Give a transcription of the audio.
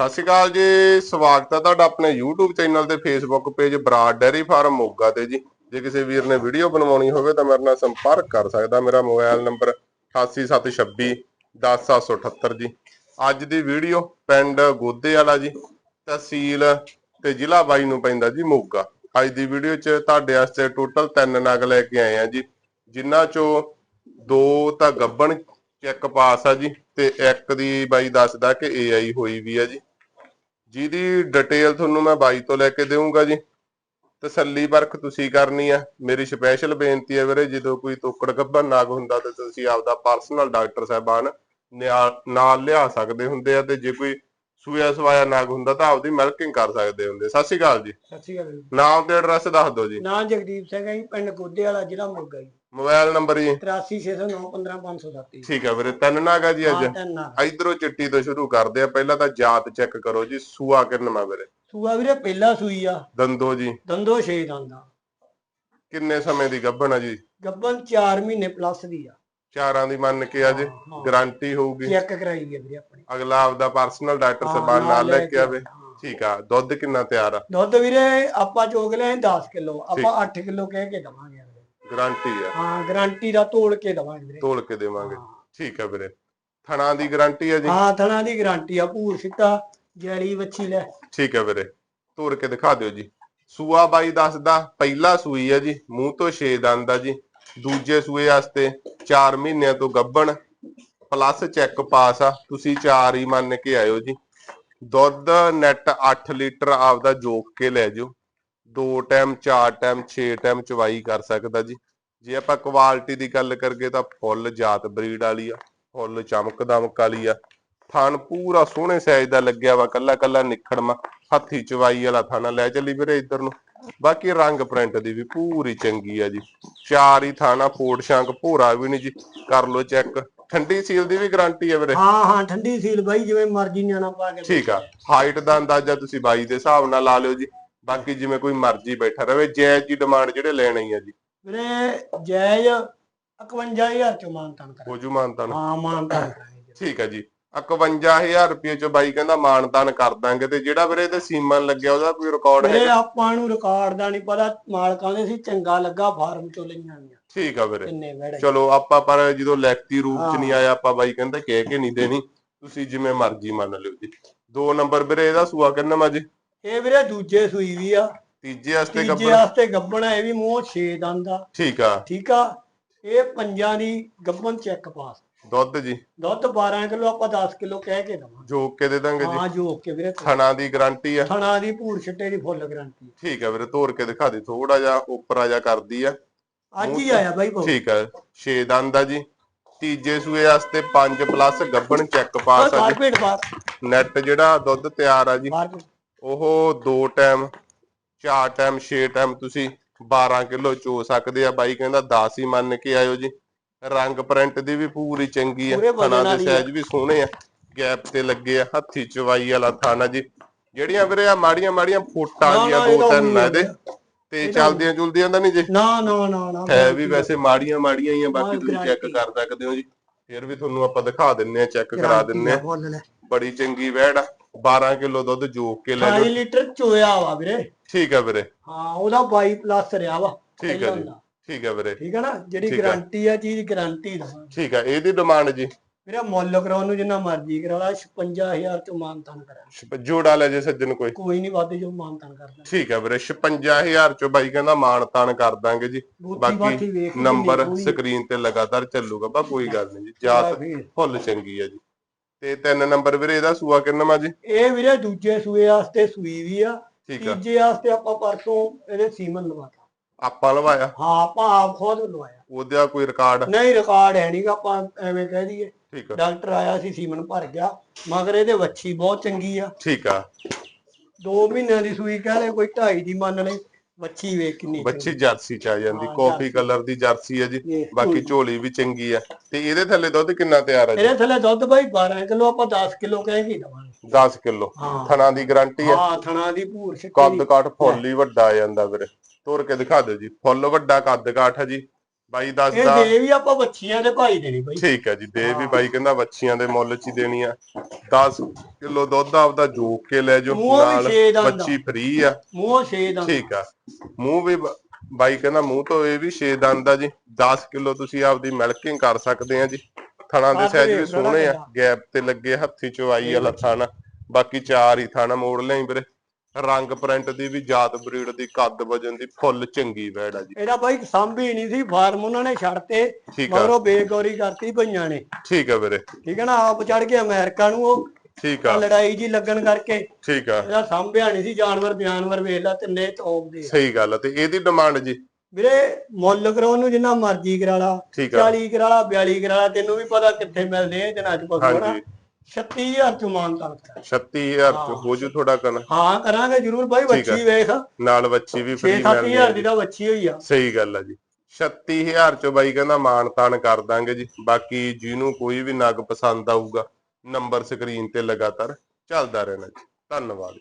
ਸਤਿ ਸ਼੍ਰੀ ਅਕਾਲ ਜੀ, ਸਵਾਗਤ ਹੈ ਤੁਹਾਡਾ ਆਪਣੇ YouTube ਚੈਨਲ ਤੇ Facebook page Broad dairy farm Moga ਤੇ ਜੀ। ਜੇ ਕਿਸੇ ਵੀਰ ਨੇ ਵੀਡੀਓ ਬਣਵਾਉਣੀ ਹੋਵੇ ਤਾਂ ਮੇਰੇ ਨਾਲ ਸੰਪਰਕ ਕਰ ਸਕਦਾ। ਮੇਰਾ ਮੋਬਾਈਲ ਨੰਬਰ 8876 10778 ਜੀ। ਅੱਜ ਦੀ ਵੀਡੀਓ ਪਿੰਡ ਗੋਦੇ ਵਾਲਾ ਜੀ, ਤਹਿਸੀਲ ਤੇ ਜ਼ਿਲ੍ਹਾ ਬਾਈ ਨੂੰ ਪੈਂਦਾ ਜੀ ਮੋਗਾ। ਅੱਜ ਦੀ ਵੀਡੀਓ 'ਚ ਤੁਹਾਡੇ ਵਾਸਤੇ ਟੋਟਲ ਤਿੰਨ ਨਗ ਲੈ ਕੇ ਆਏ ਆ ਜੀ। ਜਿਨ੍ਹਾਂ 'ਚੋਂ ਦੋ ਤਾਂ ਗੱਬਣ ਚੈੱਕ ਪਾਸ ਆ ਜੀ, ਤੇ ਇੱਕ ਦੀ ਬਾਈ ਦੱਸਦਾ ਕਿ ਏਆਈ ਹੋਈ ਵੀ ਆ ਜੀ। ਜਿਹਦੀ ਡਿਟੇਲ ਤੁਹਾਨੂੰ ਮੈਂ ਬਾਈ ਤੋਂ ਲੈ ਕੇ ਦੇਵਾਂਗਾ ਜੀ। ਤਸੱਲੀ ਵਰਖ ਤੁਸੀਂ ਕਰਨੀ ਆ। ਮੇਰੀ ਸਪੈਸ਼ਲ ਬੇਨਤੀ ਹੈ ਵੀਰੇ, ਜਦੋਂ ਕੋਈ ਤੋਕੜ ਗੱਭਰ ਨਾਗ ਹੁੰਦਾ ਤੇ ਤੁਸੀਂ ਆਪਦਾ ਪਰਸਨਲ ਡਾਕਟਰ ਸਾਹਿਬਾਨ ਨਿਆ- ਨਾਲ ਲਿਆ ਸਕਦੇ ਹੁੰਦੇ ਆ ਤੇ ਜੇ ਕੋਈ ਸੂਆ ਸਵਾਇਆ ਨਾਗ ਹੁੰਦਾ ਤਾਂ ਆਪਦੀ ਮਿਲਕਿੰਗ ਕਰ ਸਕਦੇ ਹੁੰਦੇ। ਸਤਿ ਸ਼੍ਰੀ ਅਕਾਲ ਜੀ। ਸਤਿ ਸ਼੍ਰੀ ਅਕਾਲ ਜੀ। ਨਾਮ ਤੇ ਐਡਰੈਸ ਦੱਸ ਦਿਓ ਜੀ। ਨਾਂ ਜਗਦੀਪ ਸਿੰਘ ਹੈ ਜੀ ਪਿੰਡ ਗੋਦੇ ਵਾਲਾ ਜ਼ਿਲ੍ਹਾ ਮੋਗਾ ਜੀ। ਮੋਬਾਈਲ ਨੰਬਰ ਜੀ। 8360915507 ਠੀਕ ਹੈ ਵੀਰੇ ਤਿੰਨ ਨਾਗ ਆ ਜੀ ਅੱਜ। ਤਿੰਨ ਇਧਰੋਂ ਚਿੱਟੀ ਤੋਂ ਸ਼ੁਰੂ ਕਰਦੇ ਆ ਪਹਿਲਾਂ ਤਾਂ ਜਾਤ ਚੈੱਕ ਕਰੋ ਜੀ ਸੂਆ ਕਿੰਨਵਾ ਵੀਰੇ? ਸੂਆ ਵੀਰੇ ਪਹਿਲਾ ਸੂਈ ਆ। ਦੰਦੋ ਜੀ। ਦੰਦੋ ਛੇ ਦੰਦਾ ਕਿੰਨੇ ਸਮੇਂ ਦੀ ਗੱਭਣ ਆ ਜੀ? ਗੱਬਨ 4 ਮਹੀਨੇ ਪਲੱਸ ਦੀ ਆ। ਚਾਰਾਂ ਦੀ ਮੰਨ ਕੇ ਅੱਜ ਗਾਰੰਟੀ ਹੋਊਗੀ। ਚੈੱਕ ਕਰਾਈ ਹੈ ਵੀਰੇ ਆਪਣੀ। ਅਗਲਾ ਆਪਦਾ ਪਰਸਨਲ ਡਾਕਟਰ ਸਾਹਿਬਾਨ ਨਾਲ ਲੈ ਕੇ ਆਵੇ। ਠੀਕ ਆ ਦੁੱਧ ਕਿੰਨਾ ਤਿਆਰ ਆ? ਦੁੱਧ ਵੀਰੇ ਆਪਾਂ ਚੋਗ ਲਿਆ 10 ਕਿਲੋ ਆਪਾਂ 8 ਕਿਲੋ ਕਹਿ ਕੇ ਦਵਾਂਗੇ। ਗਾਰੰਟੀ ਆ। ਹਾਂ ਗਾਰੰਟੀ ਦਾ ਤੋਲ ਕੇ ਦਵਾਂਗੇ ਵੀਰੇ। ਤੋਲ ਕੇ ਦੇਵਾਂਗੇ। ਠੀਕ ਆ ਵੀਰੇ। ਥਣਾ ਦੀ ਗਾਰੰਟੀ ਆ ਜੀ? ਹਾਂ ਥਣਾ ਦੀ ਗਾਰੰਟੀ ਆ ਪੂਰ ਸਿੱਟਾ ਜੈਲੀ ਵੱਛੀ ਲੈ। ਠੀਕ ਆ ਵੀਰੇ। ਤੋੜ ਕੇ ਦਿਖਾ ਦਿਓ ਜੀ। ਸੂਆ ਬਾਈ ਦੱਸਦਾ ਪਹਿਲਾ ਸੂਈ ਆ ਜੀ ਮੂੰਹ ਤੋਂ 6 ਦੰਦ ਆ ਜੀ। ਦੂਜੇ ਸੂਏ ਵਾਸਤੇ 4 ਮਹੀਨਿਆਂ ਤੋਂ ਗੱਭਣ ਪਲੱਸ ਚੈੱਕ ਪਾਸ ਆ। ਤੁਸੀਂ 4 ਹੀ ਮੰਨ ਕੇ ਆਇਓ ਜੀ। ਦੁੱਧ ਨੈਟ 8 ਲੀਟਰ ਆਪਦਾ ਜੋਕ ਕੇ ਲੈ ਜਾਓ। ਦੋ ਟਾਈਮ ਚਾਰ ਟਾਈਮ ਛੇ ਟਾਈਮ ਚਵਾਈ ਕਰ ਸਕਦਾ ਜੀ। ਜੇ ਆਪਾਂ ਕੁਆਲਿਟੀ ਦੀ ਗੱਲ ਕਰਗੇ ਤਾਂ ਫੁੱਲ ਜਾਤ ਬਰੀਡ ਵਾਲੀ ਆ, ਫੁੱਲ ਚਮਕ ਦਮਕ ਵਾਲੀ ਆ। ਥਣ ਪੂਰਾ ਸੋਹਣੇ ਸਾਈਜ਼ ਦਾ ਲੱਗਿਆ ਵਾ ਕੱਲਾ ਕੱਲਾ ਨਿਖੜਮਾ, ਹੱਥੀ ਚਵਾਈ ਵਾਲਾ ਥਾਣਾ ਲੈ ਚੱਲੀ ਵੀਰੇ ਇੱਧਰ ਨੂੰ। ਬਾਕੀ ਰੰਗ ਪ੍ਰਿੰਟ ਦੀ ਵੀ ਪੂਰੀ ਚੰਗੀ ਆ ਜੀ। ਚਾਰ ਹੀ ਥਾਣਾ ਫੋੜ ਸ਼ੰਕ ਭੋਰਾ ਵੀ ਨਹੀਂ ਜੀ। ਕਰ ਲੋ ਚੈੱਕ। ਠੰਡੀ ਸੀਲ ਦੀ ਵੀ ਗਾਰੰਟੀ ਹੈ ਵੀਰੇ? ਹਾਂ ਹਾਂ ਠੰਡੀ ਸੀਲ ਬਾਈ ਜਿਵੇਂ ਮਰਜ਼ੀ ਨਿਆਣਾ ਪਾ ਕੇ ਠੀਕ ਆ। ਹਾਈਟ ਦਾ ਅੰਦਾਜ਼ਾ ਤੁਸੀਂ ਬਾਈ ਦੇ ਹਿਸਾਬ ਨਾਲ ਲਾ ਲਿਓ ਜੀ। ਬਾਕੀ ਜਿਵੇਂ ਕੋਈ ਮਰਜ਼ੀ ਬੈਠਾ ਰਵੇ ਜਾਇਜ਼ ਜੀ ਡਿਮਾਂਡ ਜਿਹੜੇ ਲੈਣੇ ਹੀ ਆ ਜੀ। ਵੀਰੇ ਜਾਇਜ਼ 51000 ਚ ਮਾਨਤਾਨ ਕਰਾਂ ਹੋ ਜੂ ਮਾਨਤਾਨ। ਹਾਂ ਮਾਨਤਾਨ ਠੀਕ ਆ ਜੀ। 51000 ਰੁਪਏ ਚ ਬਾਈ ਕਹਿੰਦਾ ਮਾਨਤਾਨ ਕਰ ਦਾਂਗੇ ਤੇ ਜਿਹੜਾ ਵੀਰੇ ਇਹਦੇ ਸੀਮਨ ਲੱਗਿਆ ਉਹਦਾ ਕੋਈ ਰਿਕਾਰਡ ਵੀਰੇ ਹੈ ਆਪਾਂ ਨੂੰ ਰਿਕਾਰਡ ਦਾ ਨਹੀਂ ਪਤਾ ਮਾਲਕਾਂ ਦੇ ਸੀ ਚੰਗਾ ਲੱਗਾ ਫਾਰਮ ਚੋਂ ਲਈਆਂ ਆਈਆਂ ਠੀਕ ਆ ਵੀਰੇ। ਕਿੰਨੇ ਚਲੋ ਆਪਾਂ ਪਰ ਜਦੋਂ ਲੈਕਤੀ ਰੂਪ ਚ। ਨਹੀਂ ਆਇਆ ਆਪਾਂ ਬਾਈ ਕਹਿੰਦਾ ਕਹਿ ਕੇ ਨਹੀਂ ਦੇਣੀ। ਤੁਸੀਂ ਜਿਵੇਂ ਮਰਜ਼ੀ ਮੰਨ ਲਿਓ ਜੀ। ਦੋ ਨੰਬਰ ਵੀਰੇ ਇਹਦਾ ਸੂਆ ਕਿੰਨਾ ਜੀ? ਇਹ ਵੀਰੇ ਦੂਜੇ ਸੂਈ ਵੀ ਆ। ਤੀਜੇ ਵਾਸਤੇ ਤੀਜੇ ਗੱਬਰ ਵਾਸਤੇ ਗੱਬਣਾ ਇਹ ਵੀ ਮੂੰਹ 6 ਦੰਦ ਆ। ਠੀਕ ਆ। ਠੀਕ ਆ। ਇਹ ਪੰਜਾਂ ਦੀ ਗੱਬਨ ਚੈੱਕ ਪਾਸ ਦੁੱਧ ਜੀ। ਦੁੱਧ 12 ਕਿਲੋ ਆਪਾਂ 10 ਕਿਲੋ ਕਹਿ ਕੇ ਦਵਾਂਗੇ। ਜੋਕ ਕੇ ਦੇ ਦਾਂਗੇ ਜੀ। ਹਾਂ ਜੋ ਕੇ ਵੀਰੇ। ਥਣਾ ਦੀ ਗਾਰੰਟੀ ਆ। ਥਣਾ ਦੀ ਭੂਰ ਛੱਟੇ ਦੀ ਫੁੱਲ ਗਾਰੰਟੀ ਠੀਕ ਆ ਵੀਰੇ ਤੋੜ ਕੇ ਦਿਖਾ ਦੇ। ਥੋੜਾ ਜਿਹਾ ਉੱਪਰ ਆ ਜਾ ਕਰਦੀ ਆ। ਅੱਜ ਹੀ ਆਇਆ ਬਾਈ ਬਹੁਤ। ਠੀਕ ਆ। 6 ਦੰਦ ਆ ਜੀ। ਤੀਜੇ ਸੂਏ ਵਾਸਤੇ 5 ਪਲੱਸ ਗੱਬਣ ਚੈੱਕ ਪਾਸ ਆ ਜੀ ਨੈਟ ਜਿਹੜਾ ਦੁੱਧ ਤਿਆਰ ਆ ਜੀ। ਉਹ ਦੋ ਟਾਈਮ ਚਾਰ ਟਾਈਮ 6 ਟਾਈਮ ਤੁਸੀਂ 12 ਕਿਲੋ ਚੋ ਸਕਦੇ ਆ। ਬਾਈ ਕਹਿੰਦਾ 10 ਹੀ ਮੰਨ ਕੇ ਆਇਓ ਜੀ। ਰੰਗ ਪ੍ਰਿੰਟ ਦੀ ਵੀ ਪੂਰੀ ਚੰਗੀ ਆ ਪੂਰੇ ਵਜ਼ਨ ਥਣਾ ਦੇ ਵਾਲੀ ਆ। ਸਾਈਜ਼ ਵੀ ਸੋਹਣੇ ਆ। ਗੈਪ ਤੇ ਲੱਗੇ ਆ ਹੱਥੀ ਚਵਾਈ ਵਾਲਾ ਥਾਣਾ ਜੀ। ਜਿਹੜੀਆਂ ਵੀਰੇ ਆ ਮਾੜੀਆਂ ਮਾੜੀਆਂ ਫੋਟਾਂ ਨਾ, ਜੀਆਂ ਨਾ, ਦੋ ਤਿੰਨ ਉਹੀ ਆ ਇਹਦੇ। ਤੇ ਚੱਲਦੀਆਂ ਚੁਲਦੀਆਂ ਤਾਂ ਨਹੀਂ ਜੀ? ਨਾ ਨਾ ਨਾ ਨਾ ਹੈ ਵੀ ਵੈਸੇ ਮਾੜੀਆਂ ਮਾੜੀਆਂ ਹੀ ਆ ਬਾਕੀ ਹਾਂ, ਤੁਸੀਂ ਚੈੱਕ guarantee। ਕਰ ਸਕਦੇ ਹੋ ਜੀ। ਫਿਰ ਵੀ ਤੁਹਾਨੂੰ ਆਪਾਂ ਦਿਖਾ ਦਿੰਨੇ ਆ ਚੈੱਕ ਕਰਾ ਦਿੰਨੇ ਆ। ਬੜੀ ਚੰਗੀ ਵੈੜ ਆ। 12 ਕਿਲੋ ਦੁੱਧ ਜੋਕ ਕੇ ਲੈ 2 ਜਾਓ। ਲੀਟਰ ਚੋਇਆ ਵਾ ਵੀਰੇ। ਠੀਕ ਆ ਵੀਰੇ। ਹਾਂ ਉਹਦਾ 22 ਪਲੱਸ ਰਿਹਾ ਵਾ। ਠੀਕ ਆ ਪਹਿਲਾਂ ਜੀ ਦਾ। ਠੀਕ ਆ ਵੀਰੇ। ਠੀਕ ਹੈ ਨਾ? ਜਿਹੜੀ ਠੀਕ ਆ। ਗਾਰੰਟੀ ਆ ਚੀਜ਼ ਗਾਰੰਟੀ ਦਾ ਠੀਕ ਆ ਇਹਦੀ ਡਿਮਾਂਡ ਜੀ। ਵੀਰੇ ਮੁੱਲ ਕਰਾਉਣ ਨੂੰ ਜਿੰਨਾ ਮਰਜ਼ੀ ਕਰਾ ਲਾ 56000 ਚ ਮਾਨਤਾਨ ਕਰਾਂ। ਜੋੜਾ ਲੈ ਜੇ ਸੱਜਣ ਕੋਈ। ਕੋਈ ਨਹੀਂ ਵਾਧੇ ਜੋ ਮਾਨਤਾਨ ਕਰਦਾ ਠੀਕ ਆ ਵੀਰੇ 56000 ਚੋਂ ਬਾਈ ਕਹਿੰਦਾ ਮਾਣ ਤਾਣ ਕਰ ਦਾਂਗੇ ਜੀ। ਬੂਥੀ ਬਾਕੀ ਬਾਥੀ ਵੇਖ ਲਈ ਨੰਬਰ ਸਕਰੀਨ ਤੇ ਲਗਾਤਾਰ ਚੱਲੂਗਾ ਬਾ ਕੋਈ ਗੱਲ ਨਹੀਂ ਜੀ ਜਾਤ ਫੇਰ। ਫੁੱਲ ਚੰਗੀ ਆ ਜੀ। ਤੇ ਤਿੰਨ ਨੰਬਰ ਵੀਰੇ ਇਹਦਾ ਸੂਆ ਕਿੰਨਾ ਜੀ? ਇਹ ਵੀਰੇ ਦੂਜੇ ਸੂਏ ਵਾਸਤੇ ਸੂਈ ਵੀ ਆ। ਠੀਕ ਆ। ਤੀਜੇ ਵਾਸਤੇ ਆਪਾਂ ਪਰਸੋਂ ਇਹਦੇ ਸੀਮਨ ਲਵਾਤਾ। ਆਪਾਂ ਲਵਾਇਆ। ਹਾਂ ਆਪਾਂ ਆਪ ਖੁਦ ਲਵਾਇਆ। ਉਹਦਾ ਕੋਈ ਰਿਕਾਰਡ ਨਹੀਂ ਰਿਕਾਰਡ ਹੈ ਨਹੀਂਗਾ ਆਪਾਂ ਐਵੇਂ ਕਹਿ ਦਈਏ। ਠੀਕ ਆ। ਡਾਕਟਰ ਆਇਆ ਸੀ ਸੀਮਨ ਭਰ ਗਿਆ। ਮਗਰ ਇਹਦੇ ਵੱਛੀ ਬਹੁਤ ਚੰਗੀ ਆ। ਠੀਕ ਆ। 2 ਮਹੀਨਿਆਂ ਦੀ ਸੂਈ ਕਹਿ ਲੈ ਕੋਈ 2.5 ਦੀ ਮੰਨ ਲੈ ਵੱਛੀ ਵੇਖ ਕਿੰਨੀ ਬੱਚੀ ਜਰਸੀ ਚ ਆ ਜਾਂਦੀ ਹਾਂ, ਕਾਫੀ। ਕਲਰ ਦੀ ਜਰਸੀ ਆ ਜੀ। ਬਾਕੀ ਝੋਲੀ ਵੀ ਚੰਗੀ ਆ। ਤੇ ਇਹਦੇ ਥੱਲੇ ਦੁੱਧ ਕਿੰਨਾ ਤਿਆਰ ਆ ਜੀ? ਇਹਦੇ ਥੱਲੇ ਦੁੱਧ ਬਾਈ 12 ਕਿਲੋ ਆਪਾਂ 10 ਕਿਲੋ ਕਹਿ ਕੇ ਦਵਾਂਗੇ। 10 ਕਿਲੋ। ਹਾਂ। ਥਣਾ ਦੀ ਗਾਰੰਟੀ ਆ। ਹਾਂ ਥਣਾ ਦੀ ਭੂਰ ਛੱਟੀ ਕੱਦ ਕਾਠ ਫੁੱਲ ਹੀ ਵੱਡਾ ਆ ਜਾਂਦਾ ਵੀਰੇ। ਤੋਰ ਕੇ ਦਿਖਾ ਦਿਓ ਜੀ। ਫੁੱਲ ਵੱਡਾ ਕੱਦ ਕਾਠ ਜੀ। ਬਾਈ ਇਹ ਦੱਸਦਾ ਦੇ ਵੀ ਆਪਾਂ ਬੱਚੀਆਂ ਦੇ ਭਾਈ ਦੇਣੀ ਬਈ। ਠੀਕ ਹੈ ਜੀ ਦੇ ਵੀ ਬਾਈ ਕਹਿੰਦਾ ਵੱਛੀਆਂ ਦੇ ਮੁੱਲ ਚ ਹੀ ਦੇਣੀ ਆ। 10 ਕਿਲੋ ਦੁੱਧ ਆਪਦਾ ਜੋਕ ਕੇ ਲੈ ਜਾਓ ਮੂੰਹੋਂ ਵੀ ਨਾਲ ਛੇ ਦੰਦ ਆ। ਵੱਛੀ ਫ੍ਰੀ ਆ। ਮੂੰਹ ਛੇ ਦਾ ਠੀਕ ਆ। ਮੂੰਹ ਵੀ ਬ- ਬਾਈ ਕਹਿੰਦਾ ਮੂੰਹ ਤੋਂ ਇਹ ਵੀ 6 ਦੰਦ ਆ ਜੀ। 10 ਕਿਲੋ ਤੁਸੀਂ ਆਪਦੀ ਮਿਲਕਿੰਗ ਕਰ ਸਕਦੇ ਆ ਜੀ। ਥਣਾ ਦੇ ਆਹ ਸਾਈਜ਼ ਵੀ ਵੇਖ ਲਓ ਨਾ ਸੋਹਣੇ ਆ। ਕਿੱਦਾਂ। ਗੈਪ ਤੇ ਲੱਗੇ ਹੱਥੀ ਚਵਾਈ ਵਾਲਾ ਥਣ ਬਾਕੀ ਚਾਰ ਹੀ ਥਣ ਮੋੜ ਲਿਆਈ ਵੀਰੇ। ਰੰਗ ਪ੍ਰਿੰਟ ਦੀ ਵੀ ਜਾਤ ਬਰੀਡ ਦੀ ਕੱਦ ਵਜਨ ਦੀ ਫੁੱਲ ਚੰਗੀ ਵੈੜ ਆ ਜੀ। ਇਹਦਾ ਬਾਈ ਸਾਂਭੀ ਨਹੀਂ ਸੀ ਫਾਰਮ ਉਹਨਾਂ ਨੇ ਛੱਡਤੇ ਠੀਕ ਆ। ਮਗਰੋਂ ਬੇਗੌਰੀ ਕਰਤੀ ਭਈਆਂ ਨੇ। ਠੀਕ ਆ ਵੀਰੇ। ਠੀਕ ਹੈ ਨਾ ਆਪ ਚੜ ਕੇ ਅਮਰੀਕਾ ਨੂੰ ਉਹ। ਠੀਕ ਆ। ਲੜਾਈ ਜੀ ਲੱਗਣ ਕਰਕੇ। ਠੀਕ ਆ। ਇਹਦਾ ਸਾਂਭਿਆ ਨਹੀਂ ਸੀ ਜਾਨਵਰ ਜਾਨਵਰ ਵੇਖ ਲਾ ਤਿੰਨੇ ਤੋਪ ਦੇ ਆ। ਸਹੀ ਗੱਲ ਆ ਤੇ ਇਹਦੀ ਡਿਮਾਂਡ ਜੀ? ਵੀਰੇ ਮੁੱਲ ਕਰਾਉਣ ਨੂੰ ਜਿੰਨਾ ਮਰਜ਼ੀ ਕਰਾ ਲਾ। ਠੀਕ ਆ। 40 ਕਰਾ ਲਾ 42 ਕਰਾ ਲਾ ਤੈਨੂੰ ਵੀ ਪਤਾ ਕਿੱਥੇ ਮਿਲਦੇ ਆ ਜਨਾਜ ਪਸ਼ੂ ਹਨਾ ਹਾਂਜੀ। 36000 ਚ ਮਾਨ ਤੱਕ 36000 ਚ ਹੋ। ਜੂ ਥੋੜਾ ਕਨ ਹਾਂ ਕਰਾਂਗੇ ਜਰੂਰ ਬਾਈ। ਬੱਚੀ ਵੇਖ। ਨਾਲ ਬੱਚੀ ਵੀ ਫ੍ਰੀ 6-7000 ਦੀ ਤਾਂ ਬੱਚੀ ਹੋਈ ਆ। ਸਹੀ ਗੱਲ ਆ ਜੀ। 36000 ਚ ਬਾਈ ਕਹਿੰਦਾ ਮਾਨ ਤਾਨ ਕਰ ਦਾਂਗੇ ਜੀ। ਬਾਕੀ ਜਿਹਨੂੰ ਕੋਈ ਵੀ ਨਗ ਪਸੰਦ ਆਊਗਾ ਨੰਬਰ ਸਕਰੀਨ ਤੇ ਲਗਾਤਾਰ ਚੱਲਦਾ ਰਹਿਣਾ ਜੀ। ਧੰਨਵਾਦ।